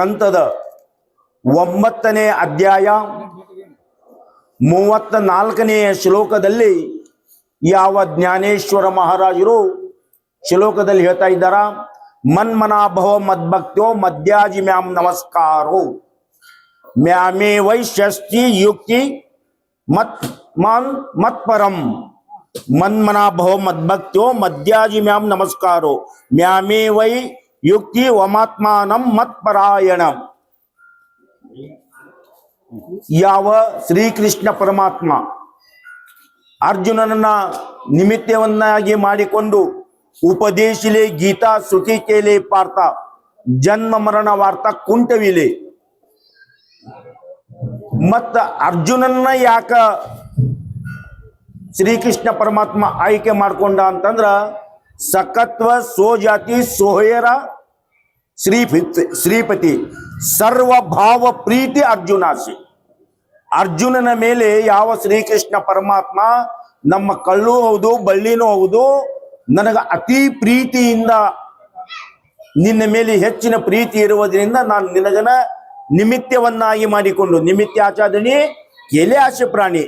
ಗ್ರಂಥದ ಒಂಬತ್ತನೇ ಅಧ್ಯಾಯ ಮೂವತ್ತ ನಾಲ್ಕನೆಯ ಶ್ಲೋಕದಲ್ಲಿ ಯಾವ ಜ್ಞಾನೇಶ್ವರ ಮಹಾರಾಜರು ಶ್ಲೋಕದಲ್ಲಿ ಹೇಳ್ತಾ ಇದ್ದಾರ, ಮನ್ಮನಾ ಭವ ಮದ್ಭಕ್ತ್ಯೋ ಮದ್ಯಾಜಿ ಮ್ಯಾಮ್ ನಮಸ್ಕಾರೋ. ಮ್ಯಾಮೇ ವೈ ಷಷ್ಠಿ ಯುಕ್ತಿ ಮತ್ ಮಾನ್ ಮತ್ಪರಂ. ಮನ್ಮನಾ ಭವ ಮದ್ಭಕ್ತ್ಯೋ ಮದ್ಯಾಜಿ ಮ್ಯಾಮ್ ನಮಸ್ಕಾರೋ. ಮ್ಯಾಮೇ ವೈ ಯುಕ್ತಿ ವಮಾತ್ಮಾನಂ ಮತ್ಪರಾಯಣಂ. ಯಾವ ಶ್ರೀಕೃಷ್ಣ ಪರಮಾತ್ಮ ಅರ್ಜುನನನ್ನ ನಿಮಿತ್ತವನ್ನಾಗಿ ಮಾಡಿಕೊಂಡು ಉಪದೇಶಿಲೆ ಗೀತಾ ಶ್ರುತಿ ಕೇಲೆ ಪಾರ್ಥ ಜನ್ಮ ಮರಣ ವಾರ್ತ ಕುಂಟವಿಲೆ ಮತ್ತ ಅರ್ಜುನನ್ನ ಯಾಕ ಶ್ರೀಕೃಷ್ಣ ಪರಮಾತ್ಮ ಆಯ್ಕೆ ಮಾಡ್ಕೊಂಡ ಅಂತಂದ್ರ ಸಕತ್ವ ಸೋಜಾತಿ ಸೋಹೇರ ಶ್ರೀಪತಿ ಶ್ರೀಪತಿ ಸರ್ವಭಾವ ಪ್ರೀತಿ ಅರ್ಜುನಾಸಿ. ಅರ್ಜುನನ ಮೇಲೆ ಯಾವ ಶ್ರೀಕೃಷ್ಣ ಪರಮಾತ್ಮ ನಮ್ಮ ಕಳ್ಳು ಹೌದು, ಬಳ್ಳಿನೂ ಹೌದು, ನನಗ ಅತಿ ಪ್ರೀತಿಯಿಂದ ನಿನ್ನ ಮೇಲೆ ಹೆಚ್ಚಿನ ಪ್ರೀತಿ ಇರುವುದರಿಂದ ನಾನು ನಿನಗನ ನಿಮಿತ್ತವನ್ನಾಗಿ ಮಾಡಿಕೊಂಡು ನಿಮಿತ್ತಾಚಾರಣೆ ಎಲೆ ಆಶೆ ಪ್ರಾಣಿ,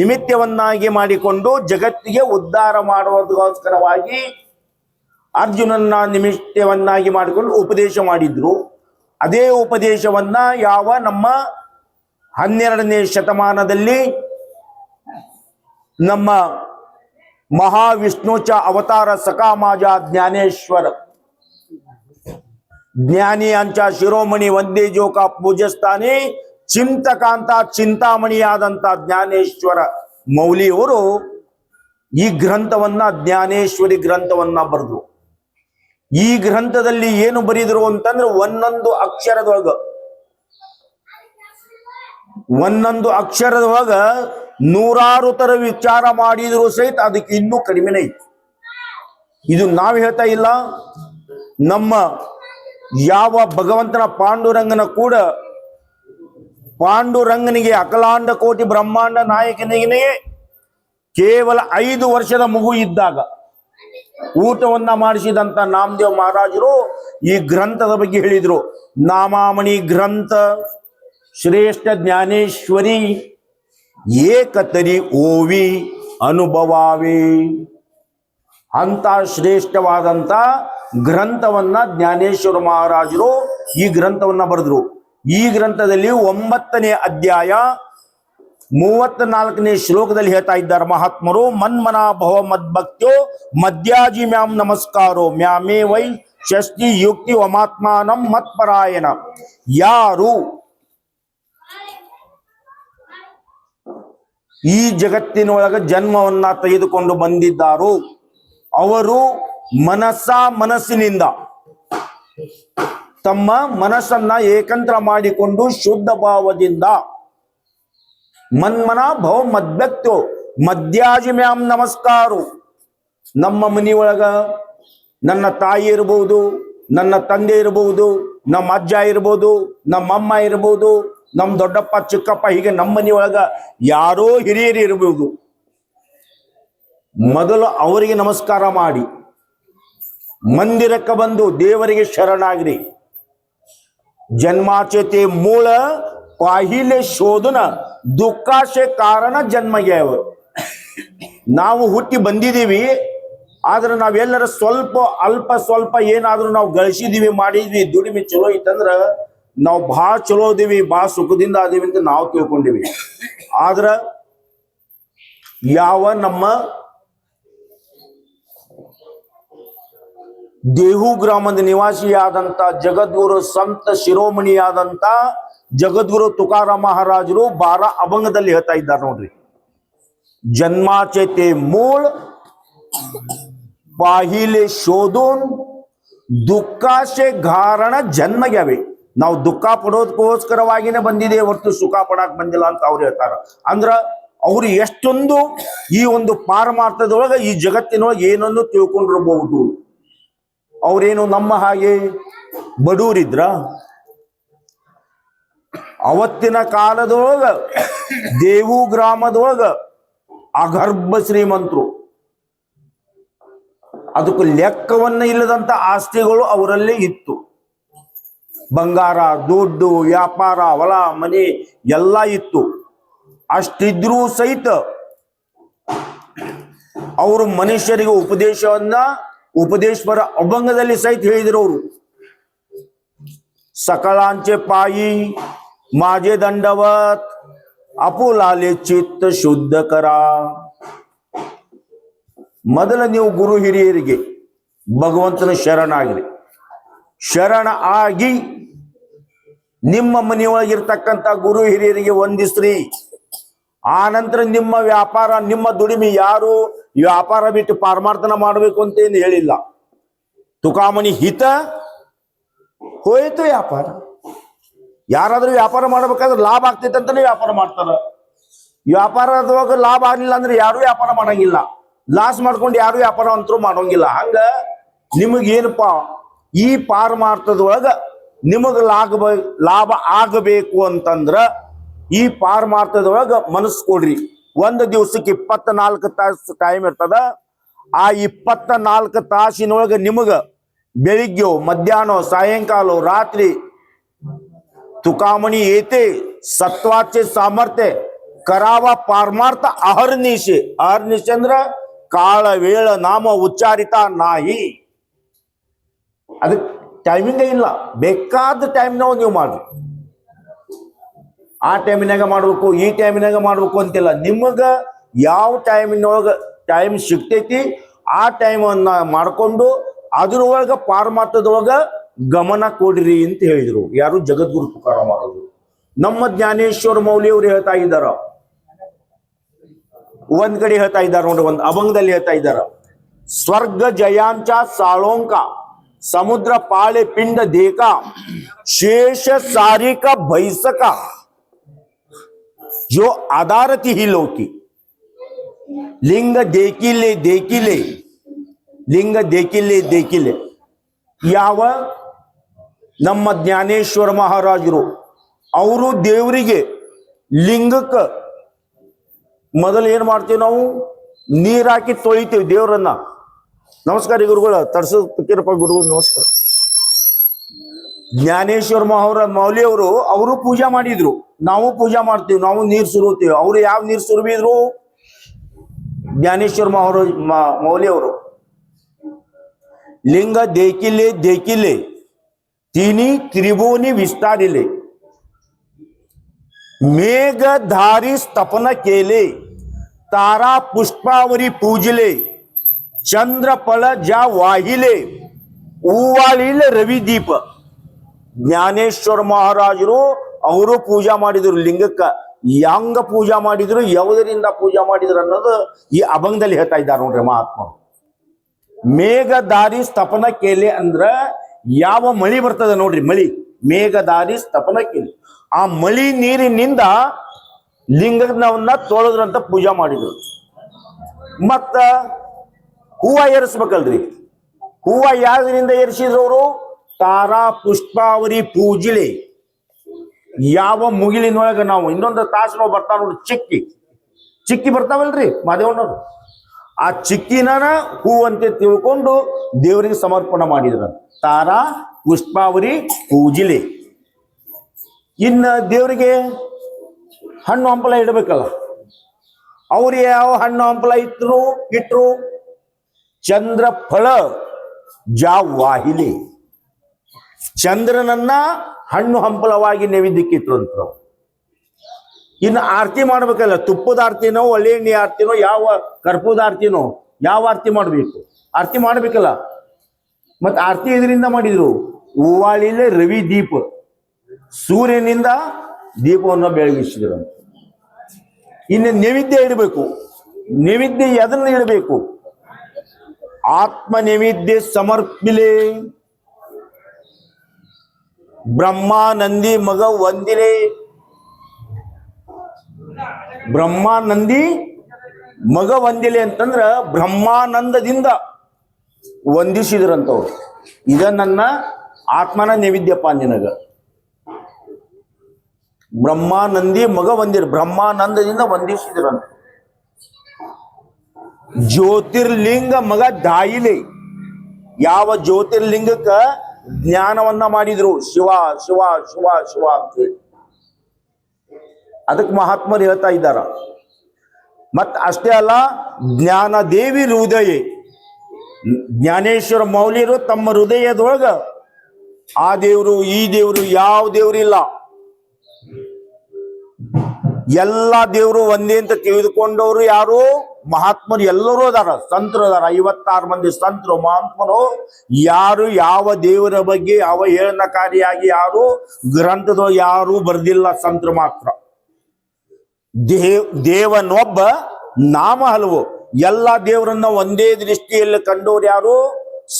ನಿಮಿತ್ತವನ್ನಾಗಿ ಮಾಡಿಕೊಂಡು ಜಗತ್ತಿಗೆ ಉದ್ಧಾರ ಮಾಡುವುದಕ್ಕೋಸ್ಕರವಾಗಿ ಅರ್ಜುನನ್ನ ನಿಮಿತ್ತವನ್ನಾಗಿ ಮಾಡಿಕೊಂಡು ಉಪದೇಶ ಮಾಡಿದ್ರು. ಅದೇ ಉಪದೇಶವನ್ನ ಯಾವ ನಮ್ಮ ಹನ್ನೆರಡನೇ ಶತಮಾನದಲ್ಲಿ ನಮ್ಮ ಮಹಾವಿಷ್ಣುಚ ಅವತಾರ ಸಕಾಮಾಜ ಜ್ಞಾನೇಶ್ವರ ಜ್ಞಾನಿ ಅಂಚ ಶಿರೋಮಣಿ ಒಂದೇ ಜೋಕ ಪೂಜಸ್ತಾನೆ ಚಿಂತಕಾಂತ ಚಿಂತಾಮಣಿಯಾದಂತ ಜ್ಞಾನೇಶ್ವರ ಮೌಲಿಯವರು ಈ ಗ್ರಂಥವನ್ನ ಜ್ಞಾನೇಶ್ವರಿ ಗ್ರಂಥವನ್ನ ಬರೆದ್ರು. ಈ ಗ್ರಂಥದಲ್ಲಿ ಏನು ಬರೀದ್ರು ಅಂತಂದ್ರೆ ಒಂದೊಂದು ಅಕ್ಷರದೊಳಗ. ಒಂದೊಂದು ಅಕ್ಷರದೊಳಗ ನೂರಾರು ತರ ವಿಚಾರ ಮಾಡಿದ್ರು ಸಹಿತ ಅದಕ್ಕೆ ಇನ್ನೂ ಕಡಿಮೆನೇ ಇತ್ತು. ಇದು ನಾವು ಹೇಳ್ತಾ ಇಲ್ಲ. ನಮ್ಮ ಯಾವ ಭಗವಂತನ ಪಾಂಡುರಂಗನ ಕೂಡ ಪಾಂಡುರಂಗನಿಗೆ ಅಖಲಾಂಡ ಕೋಟಿ ಬ್ರಹ್ಮಾಂಡ ನಾಯಕನಿಗೆ ಕೇವಲ ಐದು ವರ್ಷದ ಮಗು ಇದ್ದಾಗ. ಊಟವನ್ನ ಮಾಡಿಸಿದಂತ ನಾಮದೇವ್ ಮಹಾರಾಜರು ಈ ಗ್ರಂಥದ ಬಗ್ಗೆ ಹೇಳಿದ್ರು. ನಾಮಾಮಣಿ ಗ್ರಂಥ, ಶ್ರೇಷ್ಠ ಜ್ಞಾನೇಶ್ವರಿ, ಏಕತರಿ ಓವಿ ಅನುಭವಾವೇ. ಅಂತ ಶ್ರೇಷ್ಠವಾದಂತ ಗ್ರಂಥವನ್ನ ಜ್ಞಾನೇಶ್ವರ ಮಹಾರಾಜರು ಈ ಗ್ರಂಥವನ್ನ ಬರೆದ್ರು. ಈ ಗ್ರಂಥದಲ್ಲಿ ಒಂಬತ್ತನೇ ಅಧ್ಯಾಯ ಮೂವತ್ತ ನಾಲ್ಕನೇ ಶ್ಲೋಕದಲ್ಲಿ ಹೇಳ್ತಾ ಇದ್ದಾರೆ ಮಹಾತ್ಮರು, ಮನ್ಮನ ಭವ ಮದ್ಭಕ್ತ್ಯೋ ಮದ್ಯಾಜಿ ಮ್ಯಾಮ್ ನಮಸ್ಕಾರೋ, ಮ್ಯಾಮೇ ವೈ ಷಷ್ಠಿ ಯುಕ್ತಿ ವಮಾತ್ಮಾನಂ ಮತ್ಪರಾಯಣ. ಯಾರು ಈ ಜಗತ್ತಿನೊಳಗ ಜನ್ಮವನ್ನ ತೆಗೆದುಕೊಂಡು ಬಂದಿದ್ದಾರೋ, ಅವರು ಮನಸ್ಸ ಮನಸ್ಸಿನಿಂದ ತಮ್ಮ ಮನಸ್ಸನ್ನ ಏಕಂತ್ರ ಮಾಡಿಕೊಂಡು ಶುದ್ಧ ಭಾವದಿಂದ ಮನ್ಮನ ಭವ ಮದ್ಭಕ್ತೋ ಮದ್ಯಾಜಿ ಮ್ಯಾಮ್ ನಮಸ್ಕಾರು. ನಮ್ಮ ಮನೆಯೊಳಗ ನನ್ನ ತಾಯಿ ಇರಬಹುದು ನನ್ನ ತಂದೆ ಇರಬಹುದು ನಮ್ಮ ಅಜ್ಜ ಇರಬಹುದು ನಮ್ಮಮ್ಮ ಇರಬಹುದು ನಮ್ಮ ದೊಡ್ಡಪ್ಪ, ಚಿಕ್ಕಪ್ಪ ಹೀಗೆ ನಮ್ಮ ಮನೆಯೊಳಗ ಯಾರೋ ಹಿರಿಯರು ಇರಬಹುದು ಮೊದಲು ಅವರಿಗೆ ನಮಸ್ಕಾರ ಮಾಡಿ. ಮಂದಿರಕ್ಕೆ ಬಂದು ದೇವರಿಗೆ ಶರಣಾಗ್ರಿ. ಜನ್ಮಾಚತೆ ಮೂಲ ಪಾಹಿಲೆ ಶೋಧನ ದುಃಖಾಶೆ ಕಾರಣ ಜನ್ಮ ಅವ ನಾವು ಹುಟ್ಟಿ ಬಂದಿದ್ದೀವಿ, ಆದ್ರೆ ನಾವೆಲ್ಲರ ಸ್ವಲ್ಪ, ಅಲ್ಪ ಸ್ವಲ್ಪ ಏನಾದ್ರೂ ನಾವು ಗಳಿಸಿದೀವಿ ಮಾಡಿದ್ವಿ, ದುಡಿಮೆ ಚಲೋ ಇತ್ತಂದ್ರ ನಾವು ಭಾಳ ಚಲೋ ಅದೀವಿ ಭಾಳ ಸುಖದಿಂದ ಅದೀವಿ ಅಂತ ನಾವು ತಿಳ್ಕೊಂಡಿವಿ. ಆದ್ರ ಯಾವ ನಮ್ಮ ದೇಹು ಗ್ರಾಮದ ನಿವಾಸಿಯಾದಂತ ಜಗದ್ಗುರು ಸಂತ ಶಿರೋಮಣಿಯಾದಂತ ಜಗದ್ಗುರು ತುಕಾರ ಮಹಾರಾಜರು ಬಾರ ಅಭಂಗದಲ್ಲಿ ಹೇಳ್ತಾ ಇದ್ದಾರೆ ನೋಡ್ರಿ. ಜನ್ಮಾಚೇತೆ ಮೂಳ್ ಪಾಹಿಲೆ ಶೋಧೋನ್, ದುಃಖಾಶೆ ಘಾರಣ ಜನ್ಮ ನಾವು ದುಃಖ ಪಡೋದಕ್ಕೋಸ್ಕರವಾಗಿನೇ ಬಂದಿದೆ, ಹೊರತು ಸುಖ ಪಡಕ್ ಬಂದಿಲ್ಲ ಅಂತ ಅವ್ರು ಹೇಳ್ತಾರ. ಅಂದ್ರ ಅವ್ರು ಎಷ್ಟೊಂದು ಈ ಒಂದು ಪಾರಮಾರ್ಥದೊಳಗ, ಈ ಜಗತ್ತಿನೊಳಗೆ ಏನನ್ನು ತಿಳ್ಕೊಂಡಿರಬಹುದು ಅವ್ರೇನು ನಮ್ಮ ಹಾಗೆ ಬಡೂರಿದ್ರ ಅವತ್ತಿನ ಕಾಲದೊಳಗ, ದೇವು ಗ್ರಾಮದೊಳಗ ಅಗರ್ಭ ಶ್ರೀಮಂತರು. ಅದಕ್ಕೆ ಲೆಕ್ಕವನ್ನ ಇಲ್ಲದಂತ ಆಸ್ತಿಗಳು ಅವರಲ್ಲೇ ಇತ್ತು. ಬಂಗಾರ, ದುಡ್ಡು, ವ್ಯಾಪಾರ, ಹೊಲ, ಮನೆ ಎಲ್ಲ ಇತ್ತು. ಅಷ್ಟಿದ್ರೂ ಸಹಿತ ಅವರು ಮನುಷ್ಯರಿಗೆ ಉಪದೇಶವನ್ನ, ಉಪದೇಶ್ವರ ಅಭಂಗದಲ್ಲಿ ಸಹಿತ ಹೇಳಿದ್ರು ಅವರು. ಸಕಲಾಂಚೆ ಪಾಯಿ माझे दंडवत ಅಪುಲಾಲೆ ಚಿತ್ತ ಶುದ್ಧ ಕರ ಮೊದಲ ನೀವು ಗುರು ಹಿರಿಯರಿಗೆ ಭಗವಂತನ ಶರಣಾಗಿರಿ ಶರಣ ಆಗಿ ನಿಮ್ಮ ಮನೆಯೊಳಗಿರ್ತಕ್ಕಂಥ ಗುರು ಹಿರಿಯರಿಗೆ ವಂದಿಸ್ರಿ ಆ ನಂತರ ನಿಮ್ಮ ವ್ಯಾಪಾರ ನಿಮ್ಮ ದುಡಿಮೆ ಯಾರು ವ್ಯಾಪಾರ ಬಿಟ್ಟು ಪಾರಮಾರ್ಥನ ಮಾಡಬೇಕು ಅಂತ ಏನು ಹೇಳಿಲ್ಲ ತುಕಾಮಣಿ ಹಿತ ಹೋಯ್ತು ವ್ಯಾಪಾರ ಯಾರಾದ್ರೂ ವ್ಯಾಪಾರ ಮಾಡ್ಬೇಕಾದ್ರೆ ಲಾಭ ಆಗ್ತೈತೆ ಅಂತಾನೆ ವ್ಯಾಪಾರ ಮಾಡ್ತಾರ. ವ್ಯಾಪಾರದಾಗ ಲಾಭ ಆಗಲಿಲ್ಲ ಅಂದ್ರೆ ಯಾರು ವ್ಯಾಪಾರ ಮಾಡಂಗಿಲ್ಲ. ಲಾಸ್ ಮಾಡ್ಕೊಂಡು ಯಾರು ವ್ಯಾಪಾರ ಅಂತರೂ ಮಾಡೋಂಗಿಲ್ಲ. ಹಂಗ ನಿಮಗೇನಪ್ಪ, ಈ ಪಾರಮಾರ್ಥದೊಳಗ ನಿಮಗ ಲಾಭ ಲಾಭ ಆಗಬೇಕು ಅಂತಂದ್ರ ಈ ಪಾರಮಾರ್ಥದೊಳಗ ಮನಸ್ಸು ಕೊಡ್ರಿ. ಒಂದು ದಿವಸಕ್ಕೆ ಇಪ್ಪತ್ನಾಲ್ಕು ತಾಸು ಟೈಮ್ ಇರ್ತದ. ಆ ಇಪ್ಪತ್ನಾಲ್ಕು ತಾಸಿನೊಳಗೆ ನಿಮಗ ಬೆಳಿಗ್ಗೆ ಮಧ್ಯಾಹ್ನ, ಸಾಯಂಕಾಲ, ರಾತ್ರಿ तुकामणी येते सत्वाचे सामर्थ्य करावा पारमार्थ अहर्निशे अहर्निशे ಅಂದ್ರ ಕಾಳ ವೇಳ ನಾಮ ಉಚ್ಚಾರಿತ ನಾಹಿ ಅದಕ್ಕೆ ಟೈಮಿಂಗ್ ಇಲ್ಲ ಬೇಕಾದ ಟೈಮ್ನಾಗ ನೀವು ಮಾಡ್ರಿ ಆ ಟೈಮಿನಾಗ ಮಾಡ್ಬೇಕು ಈ ಟೈಮಿನಾಗ ಮಾಡ್ಬೇಕು ಅಂತಿಲ್ಲ ನಿಮಗ ಯಾವ ಟೈಮಿನೊಳಗ ಟೈಮ್ ಸಿಗ್ತೈತಿ ಆ ಟೈಮನ್ನ ಮಾಡ್ಕೊಂಡು ಅದ್ರೊಳಗ ಪಾರಮಾರ್ಥದೊಳಗ ಗಮನ ಕೊಡ್ರಿ ಅಂತ ಹೇಳಿದ್ರು ಯಾರು ಜಗದ್ಗುರು ತುಕಾರಾಮ್ ಮಾಡೋದು ನಮ್ಮ ಜ್ಞಾನೇಶ್ವರ ಮೌಲ್ಯವ್ರು ಹೇಳ್ತಾ ಇದ್ದಾರ ಒಂದ್ ಕಡೆ ಹೇಳ್ತಾ ಇದ್ದಾರೆ ನೋಡ್ರಿ ಒಂದ್ ಅಭಂಗದಲ್ಲಿ ಹೇಳ್ತಾ ಇದ್ದಾರ ಸ್ವರ್ಗ ಜಯಾಂಚ ಸಾಳೋಂಕ ಸಮುದ್ರ ಪಾಳೆ ಪಿಂಡ ದೇಕ ಶೇಷ ಸಾರಿಕ ಭೈಸಕ जो आधारती ही लोकी लिंग देखिले देखिले ಲಿಂಗ ದೇಕಿಲೆ ದೇಕಿಲೆ ಯಾವ ನಮ್ಮ ಜ್ಞಾನೇಶ್ವರ ಮಹಾರಾಜರು, ಅವರು ದೇವರಿಗೆ ಲಿಂಗಕ್ಕೆ ಮೊದಲು ಏನು ಮಾಡ್ತೀವಿ ನಾವು? ನೀರಾಕಿ ಹಾಕಿ ತೊಳಿತೀವಿ ದೇವರನ್ನ. ನಮಸ್ಕಾರ ಗುರುಗಳ ತರ್ಸ ಕಿರಪ್ಪ ಗುರುಗಳು, ನಮಸ್ಕಾರ. ಜ್ಞಾನೇಶ್ವರ ಮಹಾರ ಮೌಲಿಯವರು ಅವರು ಪೂಜೆ ಮಾಡಿದ್ರು. ನಾವು ಪೂಜೆ ಮಾಡ್ತೀವಿ, ನಾವು ನೀರು ಸುರುತ್ತೀವಿ ಅವರು ಯಾವ ನೀರು ಸುರುಬಿದ್ರು? ಜ್ಞಾನೇಶ್ವರ ಮಹಾರ ಮೌಲಿಯವರು ಲಿಂಗ ದೇಕಿಲೆ ದೇಕಿಲೆ तिन्ही त्रिभुवनी विस्तारिले मेघधारी स्तपन केले तारा पुष्पावरी पूजले चंद्रफळ ज्या वाहिले ಉವಾಳಿಲ ರವಿದೀಪ ಜ್ಞಾನೇಶ್ವರ ಮಹಾರಾಜರು ಅವರು ಪೂಜಾ ಮಾಡಿದ್ರು ಲಿಂಗಕ್ಕ ಯಾಂಗ ಪೂಜಾ ಮಾಡಿದ್ರು ಯಾವುದರಿಂದ ಪೂಜಾ ಮಾಡಿದ್ರು ಅನ್ನೋದು ಈ ಅಭಂಗದಲ್ಲಿ ಹೇಳ್ತಾ ಇದ್ದಾರೆ ನೋಡ್ರಿ ಮಹಾತ್ಮ ಮೇಘದಾರಿ ಸ್ಥಪನ ಕೇಲೆ ಅಂದ್ರ ಯಾವ ಮಳಿ ಬರ್ತದೆ ನೋಡ್ರಿ, ಮಳಿ. ಮೇಘದಾರಿ ಸ್ಥಪನ ಕೇಲಿ ಆ ಮಳಿ ನೀರಿನಿಂದ ಲಿಂಗನವನ್ನ ತೊಳೆದ್ರಂತ ಪೂಜಾ ಮಾಡಿದ್ರು. ಮತ್ತ ಹೂವ ಏರಿಸ್ಬೇಕಲ್ರಿ. ಹೂವ ಯಾವ್ದರಿಂದ ಏರಿಸಿದ್ರವರು ತಾರಾ ಪುಷ್ಪಾವರಿ ಪೂಜಿಲೆ ಯಾವ ಮುಗಿಲಿನೊಳಗೆ ನಾವು ಇನ್ನೊಂದು ತಾಸು ನಾವು ಬರ್ತಾ ನೋಡಿ ಚಿಕ್ಕಿ. ಚಿಕ್ಕಿ ಬರ್ತಾವಲ್ರಿ, ಮಾದೇವಣ್ಣವ್ರು. ಆ ಚಿಕ್ಕಿನ ಹೂವಂತೆ ತಿಳ್ಕೊಂಡು ದೇವರಿಗೆ ಸಮರ್ಪಣೆ ಮಾಡಿದ್ರ. ತಾರಾ, ಪುಷ್ಪಾವರಿ ಪೂಜಿಲೆ ಇನ್ನ ದೇವರಿಗೆ ಹಣ್ಣು ಹಂಪಲ ಇಡಬೇಕಲ್ಲ. ಅವ್ರು ಯಾವ ಹಣ್ಣು ಹಂಪಲ ಇಟ್ರು ಇಟ್ರು? ಚಂದ್ರ ಫಳ ಜಾ ವಾಹಿಲಿ ಚಂದ್ರನನ್ನ ಹಣ್ಣು ಹಂಪಲವಾಗಿ ನೈವೇದ್ಯಕ್ಕಿಟ್ರು ಅಂತ ಇನ್ನು ಆರತಿ ಮಾಡ್ಬೇಕಲ್ಲ, ತುಪ್ಪದ ಆರತಿನೋ, ಒಳ್ಳೆ ಎಣ್ಣೆ ಆರತಿನೋ, ಯಾವ ಕರ್ಪೂದ ಆರತಿನೋ, ಯಾವ ಆರತಿ ಮಾಡಬೇಕು? ಆರತಿ ಮಾಡ್ಬೇಕಲ್ಲ. ಮತ್ತೆ ಆರತಿ ಇದರಿಂದ ಮಾಡಿದ್ರು? ಹೂವಾಳಿಲೆ ರವಿ ದೀಪ. ಸೂರ್ಯನಿಂದ ದೀಪವನ್ನು ಬೆಳಗಿಸಿದ್ರು ಇನ್ನು ನೈವೇದ್ಯ ಇಡಬೇಕು. ನೈವೇದ್ಯ ಎದನ್ನ ಇಡಬೇಕು? ಆತ್ಮ ನೈವೇದ್ಯ ಸಮರ್ಪಿಲೆ. ಬ್ರಹ್ಮಾನಂದಿ ಮಗ ವಂದಿಲೆ ಬ್ರಹ್ಮಾನಂದಿ ಮಗ ವಂದಿಲೆ ಅಂತಂದ್ರ ಬ್ರಹ್ಮಾನಂದದಿಂದ ವಂದಿಸಿದ್ರಂತವ್ರು ಇದ ನನ್ನ ಆತ್ಮನ ನೈವೇದ್ಯಪ್ಪ ನಿನಗ. ಬ್ರಹ್ಮಾನಂದಿ ಮಗ ವಂದಿರ ಬ್ರಹ್ಮಾನಂದದಿಂದ ವಂದಿಸಿದ್ರಂತ ಜ್ಯೋತಿರ್ಲಿಂಗ ಮಗ ದಾಯಿಲೆ. ಯಾವ ಜ್ಯೋತಿರ್ಲಿಂಗಕ್ಕ ಜ್ಞಾನವನ್ನ ಮಾಡಿದ್ರು? ಶಿವ ಶಿವ ಶಿವ ಶಿವ ಅಂತೇಳಿ ಅದಕ್ಕೆ ಮಹಾತ್ಮರು ಹೇಳ್ತಾ ಇದ್ದಾರ. ಮತ್ತು ಅಷ್ಟೇ ಅಲ್ಲ, ಜ್ಞಾನ ದೇವಿ ಹೃದಯ. ಜ್ಞಾನೇಶ್ವರ ಮೌಲ್ಯರು ತಮ್ಮ ಹೃದಯದೊಳಗ ಆ ದೇವರು, ಈ ದೇವರು, ಯಾವ ದೇವರು ಇಲ್ಲ. ಎಲ್ಲ ದೇವರು ಒಂದೇ ಅಂತ ತಿಳಿದುಕೊಂಡವರು ಯಾರು? ಮಹಾತ್ಮರು ಎಲ್ಲರೂ ಅದಾರ, ಸಂತರು ಅದಾರ. ಐವತ್ತಾರು ಮಂದಿ ಸಂತರು, ಮಹಾತ್ಮರು. ಯಾರು, ಯಾವ ದೇವರ ಬಗ್ಗೆ ಯಾವ ಹೇಳನಕಾರಿಯಾಗಿ ಯಾರು ಗ್ರಂಥದ ಯಾರು ಬರ್ದಿಲ್ಲ ಸಂತರು ಮಾತ್ರ. ದೇವ್ ದೇವನೊಬ್ಬ ನಾಮ ಹಲವು. ಎಲ್ಲ ದೇವರನ್ನ ಒಂದೇ ದೃಷ್ಟಿಯಲ್ಲಿ ಕಂಡವ್ರು ಯಾರು?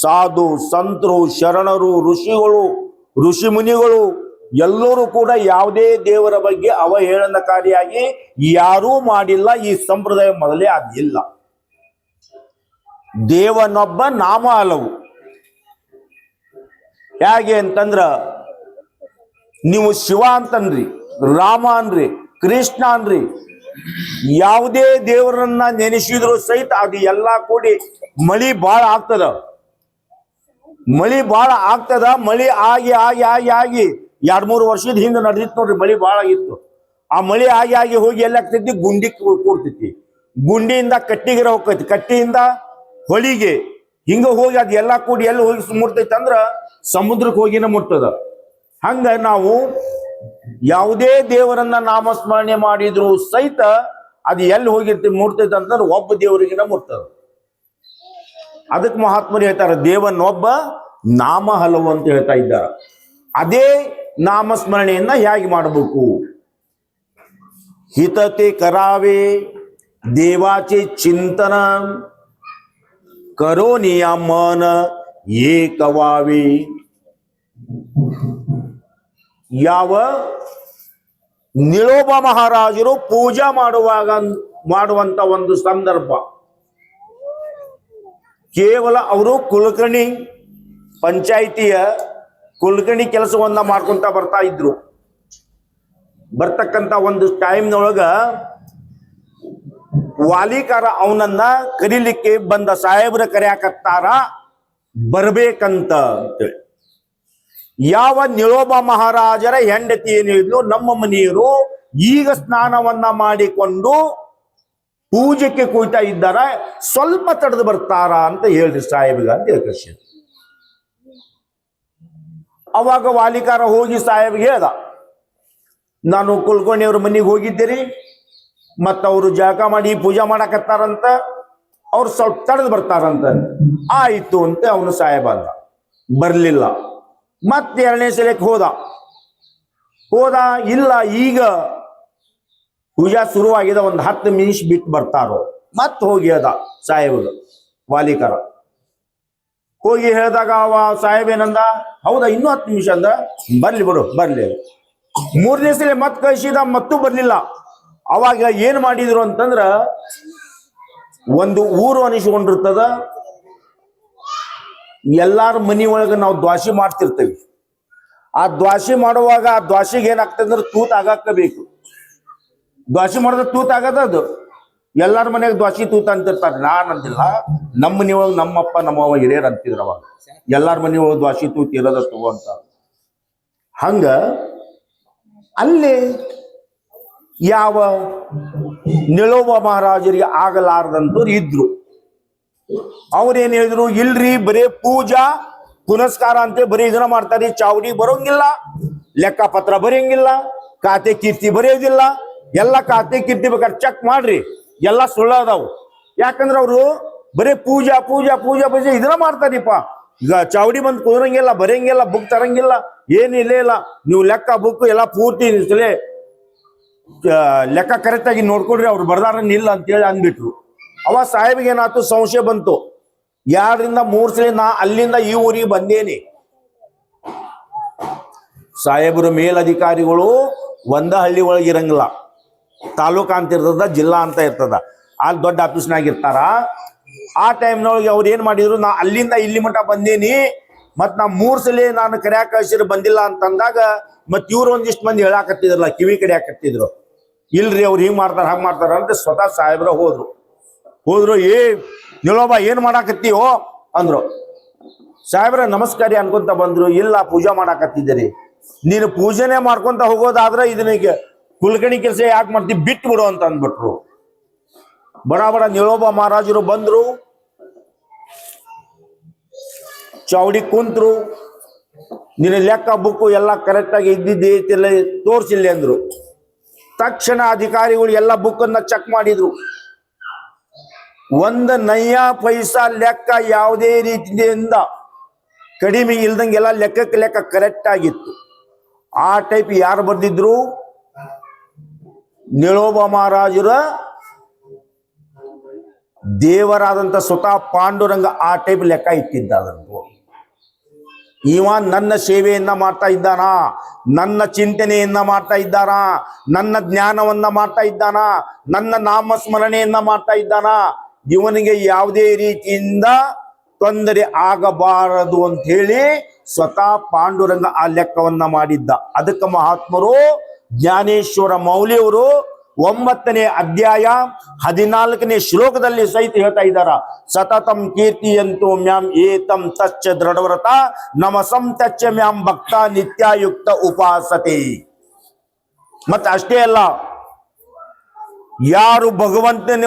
ಸಾಧು, ಸಂತರು, ಶರಣರು, ಋಷಿಗಳು, ಋಷಿ ಮುನಿಗಳು. ಎಲ್ಲರೂ ಕೂಡ ಯಾವುದೇ ದೇವರ ಬಗ್ಗೆ ಅವಹೇಳನಕಾರಿಯಾಗಿ ಯಾರೂ ಮಾಡಿಲ್ಲ, ಈ ಸಂಪ್ರದಾಯ ಮೊದಲೇ ಅದಿಲ್ಲ ದೇವನೊಬ್ಬ ನಾಮ ಹಲವು. ಹೇಗೆ ಅಂತಂದ್ರ, ನೀವು ಶಿವ ಅಂತನ್ರಿ ರಾಮ ಅನ್ರಿ ಕೃಷ್ಣ ಅನ್ರಿ. ಯಾವುದೇ ದೇವರನ್ನ ನೆನೆಸಿದ್ರು ಸಹಿತ ಅದು ಎಲ್ಲಾ ಕೂಡಿ ಮಳಿ ಬಾಳ ಆಗ್ತದ. ಮಳಿ ಬಾಳ ಆಗ್ತದ, ಮಳಿ ಆಗಿ ಆಗಿ ಆಗಿ ಆಗಿ ಎರಡ್ ಮೂರು ವರ್ಷದ ಹಿಂದೆ ನಡೆದಿತ್ತು ನೋಡ್ರಿ, ಮಳಿ ಬಾಳ ಆಗಿತ್ತು. ಆ ಮಳಿ ಆಗಿ ಆಗಿ ಹೋಗಿ ಎಲ್ಲ ಆಗ್ತೈತಿ, ಗುಂಡಿ ಕೂಡ್ತೈತಿ. ಗುಂಡಿಯಿಂದ ಕಟ್ಟಿಗೆರ ಹೋಗ್ತೈತಿ, ಕಟ್ಟಿಯಿಂದ ಹೊಳಿಗೆ. ಹಿಂಗ ಹೋಗಿ ಅದು ಎಲ್ಲಾ ಕೂಡಿ ಎಲ್ಲಿ ಹೋಗಿ ಮುಟ್ತೈತಿ ಅಂದ್ರ ಸಮುದ್ರಕ್ಕೆ ಹೋಗಿನ ಮುಟ್ಟದ ಹಂಗ ನಾವು ಯಾವುದೇ ದೇವರನ್ನ ನಾಮಸ್ಮರಣೆ ಮಾಡಿದ್ರು ಸಹಿತ ಅದು ಎಲ್ಲಿ ಹೋಗಿರ್ತಿ ಮೂರ್ತೈತೆ ಅಂತಂದ್ರೆ ಒಬ್ಬ ದೇವರಿಗಿನ ಅದು. ಅದಕ್ಕೆ ಮಹಾತ್ಮರು ಹೇಳ್ತಾರೆ, ದೇವನೊಬ್ಬ ನಾಮ ಹಲವು ಅಂತ ಹೇಳ್ತಾ ಇದ್ದಾರೆ. ಅದೇ ನಾಮಸ್ಮರಣೆಯನ್ನ ಹೇಗೆ ಮಾಡಬೇಕು? ಹಿತತೆ ಕರಾವೆ, ದೇವಾಚೆ ಚಿಂತನ ಕರೋನಿಯ ಮನ ಏಕವಾವೆ. ಯಾವ ನಿಳೋಬ ಮಹಾರಾಜರು ಪೂಜಾ ಮಾಡುವಾಗ ಮಾಡುವಂತ ಒಂದು ಸಂದರ್ಭ. ಕೇವಲ ಅವರು ಕುಲಕರ್ಣಿ, ಪಂಚಾಯಿತಿಯ ಕುಲಕರ್ಣಿ ಕೆಲಸವನ್ನ ಮಾಡ್ಕೊಂತ ಬರ್ತಾ ಇದ್ರು. ಬರ್ತಕ್ಕಂತ ಒಂದು ಟೈಮ್ನೊಳಗ ವಾಲಿಕಾರ ಅವನನ್ನ ಕರೀಲಿಕ್ಕೆ ಬಂದ ಸಾಹೇಬ್ರ ಕರೆಯಾಕತ್ತಾರ ಬರ್ಬೇಕಂತ ಅಂತೇಳಿ. ಯಾವ ನಿಳೋಬ ಮಹಾರಾಜರ ಹೆಂಡತಿ ಏನಿದ್ಲು ನಮ್ಮ ಮನೆಯರು ಈಗ ಸ್ನಾನವನ್ನ ಮಾಡಿಕೊಂಡು ಪೂಜೆಗೆ ಕುಯ್ತಾ ಇದ್ದಾರ, ಸ್ವಲ್ಪ ತಡೆದು ಬರ್ತಾರ ಅಂತ ಹೇಳಿದ್ರು ಸಾಹೇಬಿಗ ಅಂತ ಹೇಳ್ಕರ್ಸಿ ಅವಾಗ ವಾಲಿಕಾರ ಹೋಗಿ ಸಾಹೇಬ್ಗೆ ಹೇಳ್ದ, ನಾನು ಕುಲ್ಕರ್ಣಿಯವ್ರ ಮನೆಗೆ ಹೋಗಿದ್ದೀರಿ ಅವರು ಜಳಕ ಮಾಡಿ ಪೂಜೆ ಮಾಡಕತ್ತಾರಂತ, ಅವ್ರು ಸ್ವಲ್ಪ ತಡೆದು ಬರ್ತಾರಂತ. ಆಯಿತು, ಅಂತ ಅವನು ಸಾಹೇಬ ಅಂತ ಬರ್ಲಿಲ್ಲ. ಮತ್ತೆ ಎರಡನೇ ಸಲಕ್ಕೆ ಹೋದ. ಹೋದ, ಇಲ್ಲ, ಈಗ ಪೂಜಾ ಶುರುವಾಗಿದೆ, ಒಂದು ಹತ್ತು ನಿಮಿಷ ಬಿಟ್ಟು ಬರ್ತಾರೋ. ಮತ್ತೆ ಹೋಗಿ ಹೇಳ್ದ ಸಾಹೇಬರು, ವಾಲಿಕರ. ಹೋಗಿ ಹೇಳಿದಾಗ ಅವ ಸಾಹೇಬ್ ಏನಂದ, ಹೌದಾ, ಇನ್ನೂ ಹತ್ತು ನಿಮಿಷ ಅಂದ, ಬರ್ಲಿ ಬಿಡು, ಬರ್ಲಿ. ಮೂರನೇ ಸಲ ಮತ್ ಕಳಿಸಿದ, ಮತ್ತೂ ಬರ್ಲಿಲ್ಲ. ಅವಾಗ ಏನ್ ಮಾಡಿದ್ರು ಅಂತಂದ್ರ, ಒಂದು ಊರು ಅನಿಸ್ಕೊಂಡಿರ್ತದ ಎಲ್ಲಾರ ಮನಿ ಒಳಗ ನಾವು ದ್ವಾಸಿ ಮಾಡ್ತಿರ್ತೇವಿ. ಆ ದ್ವಾಸಿ ಮಾಡುವಾಗ ಆ ದ್ವಾಸಿಗೆ ಏನಾಗ್ತದೆ ಅಂದ್ರೆ ತೂತ್ ಆಗಾಕ ಬೇಕು ದ್ವಾಸಿ ಮಾಡಿದ್ರೆ ತೂತ್ ಆಗದ ಅದು? ಎಲ್ಲಾರ ಮನೆಯಾಗ ದ್ವಾಸಿ ತೂತ ಅಂತಿರ್ತಾರೆ. ನಾನ್ ಅಂತಿಲ್ಲ ನಮ್ಮ ಮನಿ ಒಳಗ್ ನಮ್ಮಪ್ಪ, ನಮ್ಮವ್ವ ಹಿರಿಯರ್ ಅಂತಿದ್ರು ಅವಾಗ. ಎಲ್ಲಾರ ಮನಿ ಒಳಗ ದ್ವಾಸಿ ತೂತ್ ಇರೋದ ತಗೋಂತ ಹಂಗ ಅಲ್ಲಿ ಯಾವ ನಿಳೋಬ ಮಹಾರಾಜರಿಗೆ ಆಗಲಾರದಂತವ್ರು ಇದ್ರು. ಅವ್ರೇನ್ ಹೇಳಿದ್ರು? ಇಲ್ರಿ, ಬರೇ ಪೂಜಾ, ಪುನಸ್ಕಾರ ಅಂತ ಬರೀ ಇದನ್ನ ಮಾಡ್ತಾರೆ ಚಾವಡಿ ಬರೋಂಗಿಲ್ಲ ಲೆಕ್ಕ ಪತ್ರ ಬರೆಯಂಗಿಲ್ಲ, ಖಾತೆ ಕೀರ್ತಿ ಬರೆಯೋದಿಲ್ಲ. ಎಲ್ಲ ಖಾತೆ ಕೀರ್ತಿ ಬೇಕಾದ್ರೆ ಚೆಕ್ ಮಾಡ್ರಿ. ಎಲ್ಲ ಸುಳ್ಳು ಅದಾವು. ಯಾಕಂದ್ರೆ ಅವರು ಬರೀ ಪೂಜಾ ಪೂಜಾ ಪೂಜಾ, ಪೂಜೆ ಇದನ್ನ ಮಾಡ್ತಾರಿಪ್ಪ ಈಗ ಚಾವಡಿ ಬಂದು ಕುದುರಂಗಿಲ್ಲ, ಬರೆಯಂಗಿಲ್ಲ ಬುಕ್ ತರಂಗಿಲ್ಲ ಏನಿಲ್ಲ ಇಲ್ಲೇ ನೀವು ಲೆಕ್ಕ ಬುಕ್ ಎಲ್ಲ ಪೂರ್ತಿ ಲೆಕ್ಕ ಕರೆಕ್ಟಾಗಿ ನೋಡ್ಕೊಡ್ರಿ ಅವ್ರು ಬರ್ದಾರ ಅಂತ ಅಂತೇಳಿ ಅಂದ್ಬಿಟ್ರು. ಅವ ಸಾಹೇಬ್ಗೆ ಏನಾಯ್ತು? ಸಂಶಯ ಬಂತು. ಯಾರಿಂದ ಮೂರ್ಸಲಿ ನಾ ಅಲ್ಲಿಂದ ಈ ಊರಿಗೆ ಬಂದೇನಿ. ಸಾಹೇಬರು ಮೇಲಧಿಕಾರಿಗಳು ಒಂದ ಹಳ್ಳಿ ಒಳಗೆ ಇರಂಗಿಲ್ಲ. ತಾಲೂಕಾ ಅಂತ ಇರ್ತದ, ಜಿಲ್ಲಾ ಅಂತ ಇರ್ತದ. ಅಲ್ಲಿ ದೊಡ್ಡ ಆಫೀಸ್ನಾಗ ಇರ್ತಾರ. ಆ ಟೈಮ್ನೊಳಗೆ ಅವ್ರು ಏನ್ ಮಾಡಿದ್ರು? ನಾ ಅಲ್ಲಿಂದ ಇಲ್ಲಿ ಮಟ್ಟ ಬಂದೇನಿ. ಮತ್ ನಾ ಮೂರ್ ಸಲ ನಾನು ಕರ್ಯಾಕ ಕಳ್ಸಿರ್ ಬಂದಿಲ್ಲ ಅಂತಂದಾಗ ಮತ್ ಇವ್ರು ಒಂದಿಷ್ಟು ಮಂದಿ ಹೇಳಾಕತ್ತಿದ್ರಲ್ಲ, ಕಿವಿ ಕಡಿಯಾಕತ್ತಿದ್ರು. ಇಲ್ರಿ ಅವ್ರು ಹಿಂಗ್ ಮಾಡ್ತಾರ, ಹಂಗ್ ಮಾಡ್ತಾರ ಅಂತ ಸ್ವತಃ ಸಾಹೇಬ್ರ ಹೋದ್ರು. ಹೋದ್ರು, ಏ ನಿಳೋಬಾ ಏನ್ ಮಾಡಾಕತ್ತೀವೋ ಅಂದ್ರು. ಸಾಹೇಬ್ರ, ನಮಸ್ಕಾರಿ, ಅನ್ಕೊಂತ ಬಂದ್ರು. ಇಲ್ಲ, ಪೂಜೆ ಮಾಡಾಕತ್ತಿದ್ದೀರಿ. ನೀನು ಪೂಜೆನೆ ಮಾಡ್ಕೊಂತ ಹೋಗೋದಾದ್ರೆ ಇದನ್ನ ಕುಲ್ಕಣಿ ಕೆಲಸ ಯಾಕೆ ಮಾಡ್ತಿ? ಬಿಟ್ಟು ಬಿಡು ಅಂತ ಅಂದ್ಬಿಟ್ರು. ಬಡ ಬಡ ನಿಳೋಬ ಮಹಾರಾಜರು ಬಂದ್ರು. ಚೌಡಿ ಕುಂತ್ರು. ನಿನ್ನ ಲೆಕ್ಕ, ಬುಕ್ಕು ಎಲ್ಲ ಕರೆಕ್ಟಾಗಿ ಇದ್ದಿದ್ದೆ ತೋರ್ಸಿಲ್ಲ ಅಂದ್ರು. ತಕ್ಷಣ ಅಧಿಕಾರಿಗಳು ಎಲ್ಲ ಬುಕ್ಕನ್ನ ಚೆಕ್ ಮಾಡಿದ್ರು. ಒಂದು ನಯ್ಯ ಪೈಸಾ ಲೆಕ್ಕ ಯಾವುದೇ ರೀತಿಯಿಂದ ಕಡಿಮೆ ಇಲ್ದಂಗೆಲ್ಲ ಲೆಕ್ಕಕ್ಕೆ ಲೆಕ್ಕ ಕರೆಕ್ಟ್ ಆಗಿತ್ತು. ಆ ಟೈಪ್ ಯಾರು ಬರ್ದಿದ್ರು? ನಿಳೋಬ ಮಹಾರಾಜರ ದೇವರಾದಂತ ಸ್ವತಃ ಪಾಂಡುರಂಗ ಆ ಟೈಪ್ ಲೆಕ್ಕ ಇಟ್ಟಿದ್ದ ಅದನ್ನು ಇವ ನನ್ನ ಸೇವೆಯನ್ನ ಮಾಡ್ತಾ ಇದ್ದಾನ? ನನ್ನ ಚಿಂತನೆಯನ್ನ ಮಾಡ್ತಾ ಇದ್ದಾನಾ? ನನ್ನ ಜ್ಞಾನವನ್ನ ಮಾಡ್ತಾ ಇದ್ದಾನಾ? ನನ್ನ ನಾಮಸ್ಮರಣೆಯನ್ನ ಮಾಡ್ತಾ ಇದ್ದಾನ? ಇವನಿಗೆ ಯಾವುದೇ ರೀತಿಯಿಂದ ತೊಂದರೆ ಆಗಬಾರದು ಅಂತ ಹೇಳಿ ಸ್ವತಃ ಪಾಂಡುರಂಗ ಆ ಲೆಕ್ಕವನ್ನ ಮಾಡಿದ್ದ. ಅದಕ್ಕೆ ಮಹಾತ್ಮರು, ಜ್ಞಾನೇಶ್ವರ ಮೌಲಿಯವರು ಒಂಬತ್ತನೇ ಅಧ್ಯಾಯ ಹದಿನಾಲ್ಕನೇ ಶ್ಲೋಕದಲ್ಲಿ ಸಹಿತ ಹೇಳ್ತಾ ಇದ್ದಾರ. ಸತತಂ ಕೀರ್ತಿಯಂತೋ ಮ್ಯಾಂ ಏತಂ ತಚ್ಚ ದೃಢವ್ರತ ನಮಸಂ ತಚ್ಚ ಮ್ಯಾಂ ಭಕ್ತ ನಿತ್ಯಾಯುಕ್ತ ಉಪಾಸತೆ. ಮತ್ತೆ ಅಷ್ಟೇ ಅಲ್ಲ, ಯಾರು ಭಗವಂತನ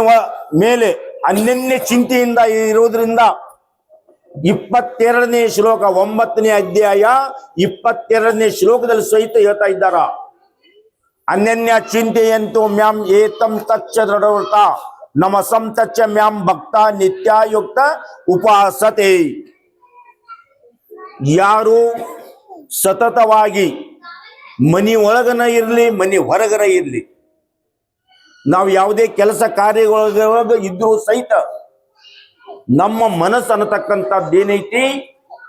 ಮೇಲೆ ಅನ್ಯನ್ಯ ಚಿಂತೆಯಿಂದ ಇರೋದ್ರಿಂದ ಇಪ್ಪತ್ತೆರಡನೇ ಶ್ಲೋಕ ಒಂಬತ್ತನೇ ಅಧ್ಯಾಯ ಇಪ್ಪತ್ತೆರಡನೇ ಶ್ಲೋಕದಲ್ಲಿ ಸಹಿತ ಹೇಳ್ತಾ ಇದ್ದಾರ. ಅನ್ಯನ್ಯ ಚಿಂತೆಯಂತೂ ಮ್ಯಾಮ್ ಏತಂ ತಚ್ಚ ದೃಢವ್ರತ ನಮಸಂ ತಚ್ಚ ಮ್ಯಾಮ್ ಭಕ್ತ ನಿತ್ಯಾಯುಕ್ತ ಉಪಾಸತೆ. ಯಾರು ಸತತವಾಗಿ ಮನಿ ಒಳಗನ ಇರಲಿ, ಮನಿ ಹೊರಗನ ಇರಲಿ ನಾವು ಯಾವುದೇ ಕೆಲಸ ಕಾರ್ಯಗಳೊಳಗ ಇದ್ರೂ ಸಹಿತ ನಮ್ಮ ಮನಸ್ಸು ಅನ್ನತಕ್ಕಂಥದ್ದೇನೈತಿ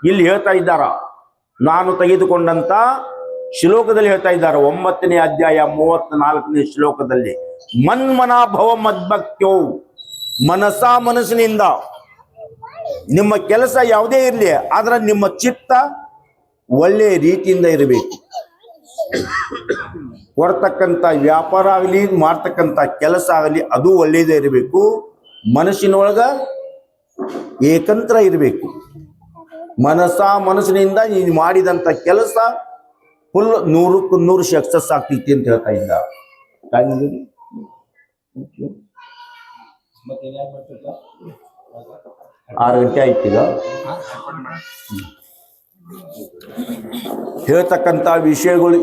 ಇಲ್ಲಿ ಹೇಳ್ತಾ ಇದ್ದಾರ. ನಾನು ತೆಗೆದುಕೊಂಡಂತ ಶ್ಲೋಕದಲ್ಲಿ ಹೇಳ್ತಾ ಇದ್ದಾರೆ. ಒಂಬತ್ತನೇ ಅಧ್ಯಾಯ ಮೂವತ್ತ್ ನಾಲ್ಕನೇ ಶ್ಲೋಕದಲ್ಲಿ, ಮನ್ಮನಾಭವ ಮದ್ಭಕ್ತ್ಯೋ. ಮನಸ ಮನಸ್ಸಿನಿಂದ. ನಿಮ್ಮ ಕೆಲಸ ಯಾವುದೇ ಇರಲಿ, ಆದ್ರೆ ನಿಮ್ಮ ಚಿತ್ತ ಒಳ್ಳೆಯ ರೀತಿಯಿಂದ ಇರಬೇಕು. ಕೊಡ್ತಕ್ಕಂಥ ವ್ಯಾಪಾರ ಆಗಲಿ ಮಾಡ್ತಕ್ಕಂಥ ಕೆಲಸ ಆಗಲಿ, ಅದು ಒಳ್ಳೆಯದೇ ಇರಬೇಕು. ಮನಸ್ಸಿನೊಳಗ ಏಕಂತ್ರ ಇರಬೇಕು. ಮನಸ್ಸ ಮನಸ್ಸಿನಿಂದ ನೀನು ಮಾಡಿದಂಥ ಕೆಲಸ ಫುಲ್ ನೂರಕ್ಕೂ ನೂರು ಸಕ್ಸಸ್ ಆಗ್ತೈತಿ ಅಂತ ಹೇಳ್ತಾ ಇದ್ದ? ಆರು ಗಂಟೆ ಆಯ್ತೀಗ ಹೇಳ್ತಕ್ಕಂಥ ವಿಷಯಗಳು